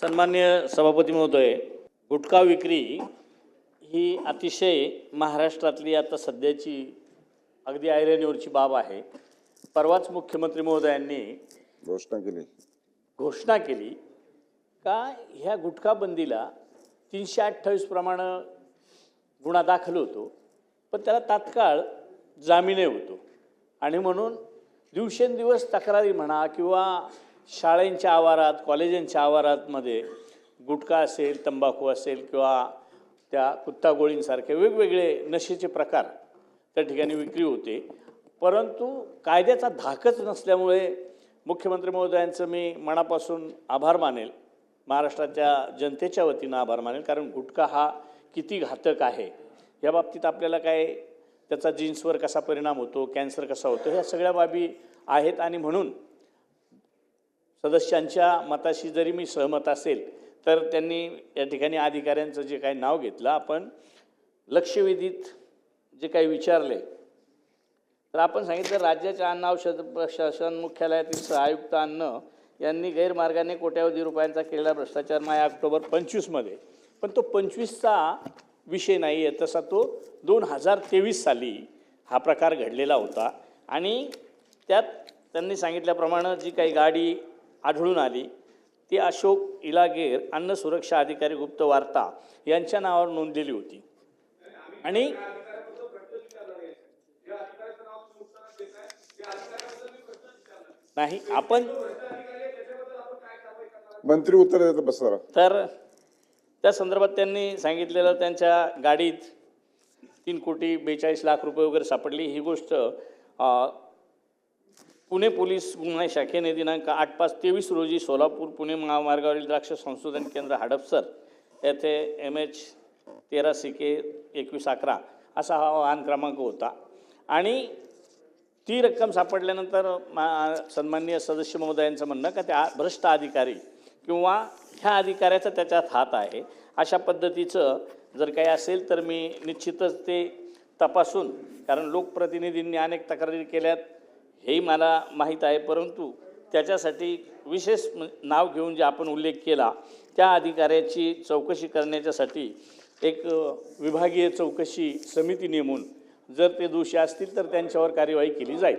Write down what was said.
सन्मान्य सभापती महोदय गुटखा विक्री ही अतिशय महाराष्ट्रातली आता सध्याची अगदी ऐरणीवरची बाब आहे. परवाच मुख्यमंत्री महोदयांनी घोषणा केली. घोषणा केली का ह्या गुटखा बंदीला तीनशे अठ्ठावीस प्रमाणे गुन्हा दाखल होतो पण त्याला तात्काळ जामीनही होतो. आणि म्हणून दिवसेंदिवस तक्रारी म्हणा किंवा शाळेंच्या आवारात कॉलेजांच्या आवारातमध्ये गुटखा असेल तंबाखू असेल किंवा त्या कुत्ता गोळींसारखे वेगवेगळे नशेचे प्रकार त्या ठिकाणी विक्री होते. परंतु कायद्याचा धाकच नसल्यामुळे मुख्यमंत्री महोदयांचं मी मनापासून आभार मानेल. महाराष्ट्राच्या जनतेच्या वतीनं आभार मानेल. कारण गुटखा हा किती घातक आहे? या बाबतीत आपल्याला काय त्याचा जीन्सवर कसा परिणाम होतो कॅन्सर कसा होतो ह्या सगळ्या बाबी आहेत आणि म्हणून सदस्यांच्या मताशी जरी मी सहमत असेल तर त्यांनी या ठिकाणी अधिकाऱ्यांचं जे काही नाव घेतलं आपण लक्षवेधीत जे काही विचारले तर आपण सांगितलं राज्याच्या अन्न औषध प्रशासन मुख्यालयातील सहआयुक्त अन्न यांनी गैरमार्गाने कोट्यावधी रुपयांचा केलेला भ्रष्टाचार माया ऑक्टोबर पंचवीसमध्ये पण तो पंचवीसचा विषय नाही आहे तसा तो दोन हजार तेवीस साली हा प्रकार घडलेला होता. आणि त्यात त्यांनी सांगितल्याप्रमाणे जी काही गाडी आढळून आली. ती अशोक इलागेर अन्न सुरक्षा अधिकारी गुप्त वार्ता यांच्या नावावर नोंदलेली होती. आणि नाही आपण मंत्री उत्तर देतात बस तर त्या संदर्भात त्यांनी सांगितलेलं त्यांच्या गाडीत तीन कोटी बेचाळीस लाख रुपये वगैरे सापडली. ही गोष्ट पुणे पोलीस गुन्हा शाखेने दिनांक आठ पाच तेवीस रोजी सोलापूर पुणे महामार्गावरील द्राक्ष संशोधन केंद्र हडपसर येथे एम एच तेरा सी के एकवीस अकरा असा हा वाहन क्रमांक होता. आणि ती रक्कम सापडल्यानंतर मा सन्माननीय सदस्य महोदयांचं म्हणणं का त्या भ्रष्ट अधिकारी किंवा ह्या अधिकाऱ्याचा त्याच्यात हात आहे. अशा पद्धतीचं जर काही असेल तर मी निश्चितच ते तपासून कारण लोकप्रतिनिधींनी अनेक तक्रारी केल्यात. हेही मला माहीत आहे परंतु त्याच्यासाठी विशेष नाव घेऊन जे आपण उल्लेख केला त्या अधिकाऱ्याची चौकशी करण्याच्यासाठी एक विभागीय चौकशी समिती नेमून जर ते दोषी असतील तर त्यांच्यावर कार्यवाही केली जाईल.